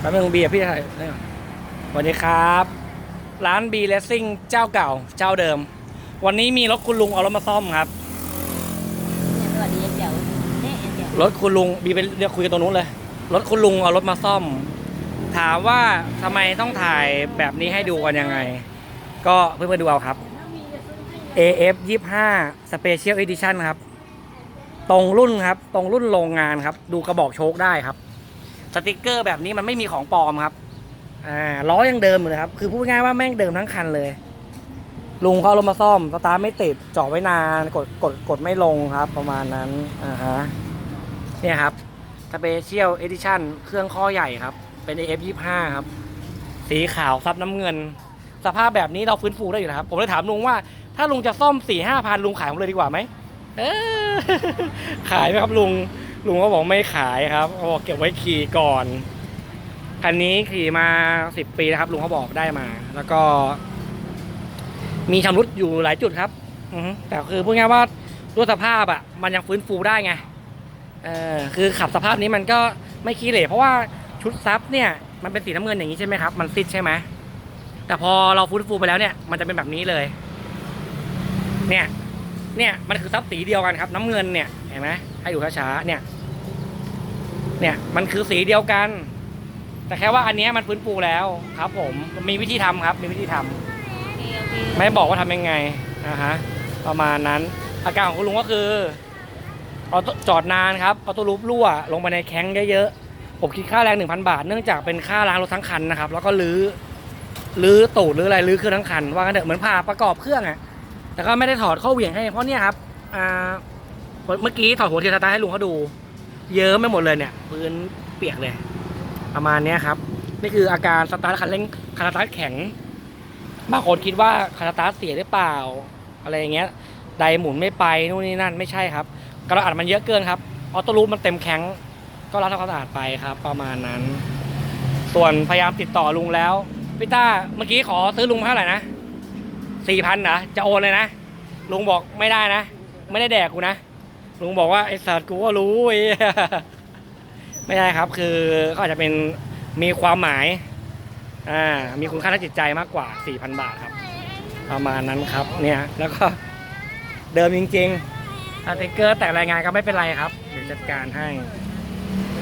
แป๊บนึงบีอะพี่ถ่ายได้ก่อนสวัสดีครับ ร้านบีเลสซิ่งเจ้าเก่าเจ้าเดิม วันนี้มีรถคุณลุงเอารถมาซ่อมครับสวัสดีเจ๋วเนี่ยเจ๋วรถคุณลุงบีไปเรียกคุยกันตรงนู้นเลยรถคุณลุงเอารถมาซ่อม ถามว่าทำไมต้องถ่ายแบบนี้ให้ดูกันยังไง ก็เพื่อนๆดูเอาครับ AF 25 Special Edition ครับ ตรงรุ่นครับ ตรงรุ่นโรงงานครับ ดูกระบอกโชคได้ครับ สติกเกอร์แบบนี้มันไม่มีของปลอมครับ อ่าล้อยังเดิมอยู่เลยครับ คือพูดง่ายว่าแม่งเดิมทั้งคันเลย ลุงเขาเอารถมาซ่อมสตาร์ทไม่ติดจาะไว้นานกดกดกดไม่ลงครับ ประมาณนั้นอ่าฮะเนี่ยครับ Special Edition เครื่องข้อใหญ่ครับ เป็น AF 25 ครับ สีขาวซับน้ำเงิน สภาพแบบนี้เราฟื้นฟูได้อยู่นะครับ ผมเลยถามลุงว่าถ้าลุงจะซ่อมสี่ห้าพันลุงขายผมเลยดีกว่าไหมเออขายไหมครับลุง ลุงก็บอกไม่ขายครับเขาบอกเก็บไว้ขี่ก่อน คันนี้ขี่มาสิบปีนะครับ ลุงเขาบอกได้มา แล้วก็ มีชำรุดอยู่หลายจุดครับอือฮึแต่คือพูดง่ายว่าด้วยสภาพอะ มันยังฟื้นฟูได้ไง เออคือขับสภาพนี้มันก็ไม่ขี้เหร่เพราะว่าชุดซับเนี่ย มันเป็นสีน้ำเงินอย่างนี้ใช่ไหมครับ มันซิดใช่ไหมแต่พอเราฟื้นฟูไปแล้วเนี่ย มันจะเป็นแบบนี้เลย เนี่ย เนี่ยมันคือซับสีเดียวกันครับ น้ำเงินเนี่ยเห็นไหมให้ดูช้าๆเนี่ยเนี่ยมันคือสีเดียวกัน แต่แค่ว่าอันนี้มันฟื้นฟูแล้วครับ ผมมีวิธีทำครับ มีวิธีทำไม่บอกว่าทำยังไงนะฮะประมาณนั้น อาการของคุณลุงก็คือเอาจอดนานครับเอาตัวรูปรั่ว ลงไปในแข้งเยอะๆผมคิดค่าแรง 1,000 บาท เนื่องจากเป็นค่าล้างรถทั้งคันนะครับ แล้วก็รื้อรื้อตูดหรืออะไรรื้อเครื่องทั้งคันว่ากันเถอะเหมือนผ่าประกอบเครื่องอะ แต่ก็ไม่ได้ถอดข้อเหวี่ยงให้ เพราะเนี่ยครับอ่าเมื่อกี้ถอดหัวเทียนสตาร์ให้ลุงเขาดู เยิ้มไปหมดเลยเนี่ย พื้นเปียกเลย ประมาณเนี้ยครับ นี่คืออาการสตาร์ทคันเร่งคันสตาร์ทแข็งบางคนคิดว่าคาราตาร์ทเสียหรือเปล่า อะไรอย่างเงี้ยไดหมุนไม่ไปนู่นนี่นั่นไม่ใช่ครับกระอัดมันเยอะเกินครับออโต้รูปมันเต็มแข็ง ก็รับทำความสะอาดไปครับ ประมาณนั้น ส่วนพยายามติดต่อลุงแล้วพี่ต้าเมื่อกี้ขอซื้อลุงเท่าไหร่นะ สี่พันนะจะโอนเลยนะ ลุงบอกไม่ได้นะ ไม่ได้แดกกูนะ ลุงบอกว่าไอสัตว์กูก็รู้ไอ้ไม่ได้ครับ คือก็อาจจะเป็นมีความหมาย อ่า มีคุณค่าทางจิตใจมากกว่า4,000บาทครับ ประมาณนั้นครับ เนี่ย แล้วก็เดิมจริงๆสติกเกอร์แต่รายงานก็ไม่เป็นไรครับ เดี๋ยวจัดการให้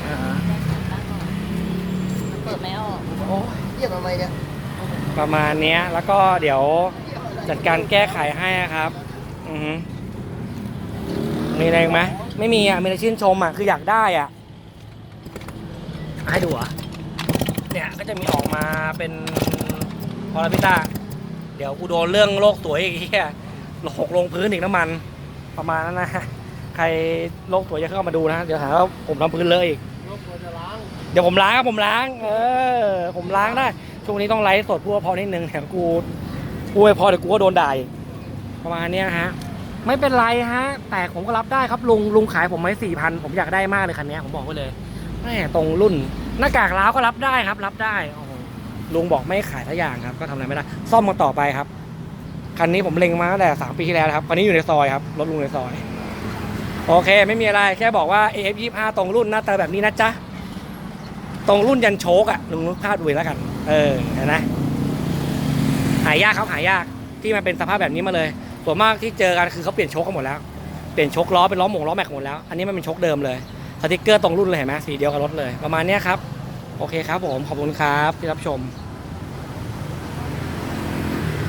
อ่าฮะเปิดไม่ออกโอ้ยเยี่ยมทำไมเนี่ย ประมาณเนี้ย แล้วก็เดี๋ยว จัดการแก้ไขให้ครับ อือฮึมีอะไรไหมไม่มีอะมีอะไรชื่นชมอะคืออยากได้อะให้ดูอะเนี่ยก็จะมีออกมาเป็นพอลาพิต้าเดี๋ยวกูโดนเรื่องโลกสวยอีกเหี้ยหกลงพื้นอีกน้ำมัน ประมาณนั้นนะใครโลกสวยจะเข้ามาดูนะเดี๋ยวหาว่าผมทำพื้นเลยอีกรถควจะล้างเดี๋ยวผมล้างครับผมล้าง เออ ผมล้างได้ช่วงนี้ต้องไลฟ์สดพูดพอนิดนึงแถมกู พูดไม่พอเดี๋ยวกูก็โดนด่าอีกประมาณเนี้ยฮะ ไม่เป็นไรฮะ แต่ผมก็รับได้ครับลุงลุงขายผมไว้สี่พันผมอยากได้มากเลยคันเนี้ยผมบอกไว้เลยแม่ตรงรุ่นหน้ากากล้าวก็รับได้ครับ รับได้โอ้โหลุงบอกไม่ขายทุกอย่างครับ ก็ทำอะไรไม่ได้ ซ่อมมาต่อไปครับ คันนี้ผมเล็งมาตั้งแต่สามปีที่แล้วนะครับคันนี้อยู่ในซอยครับรถลุงในซอย โอเค ไม่มีอะไรแค่บอกว่า AF25 ตรงรุ่นหน้าตาแบบนี้นะจ๊ะตรงรุ่นยันโชกอะลุงนึกภาพดูแล้วกัน เออเห็นไหม หายากครับหายากที่มันเป็นสภาพแบบนี้มาเลย ส่วนมากที่เจอกันคือเขาเปลี่ยนโชกกันหมดแล้วเปลี่ยนโชกล้อเป็นล้อหมงล้อแม็กหมดแล้ว อันนี้มันเป็นโชกเดิมเลยสติกเกอร์ตรงรุ่นเลยเห็นไหมสีเดียวกับรถเลย ประมาณนี้ครับโอเคครับผมขอบคุณครับที่รับชม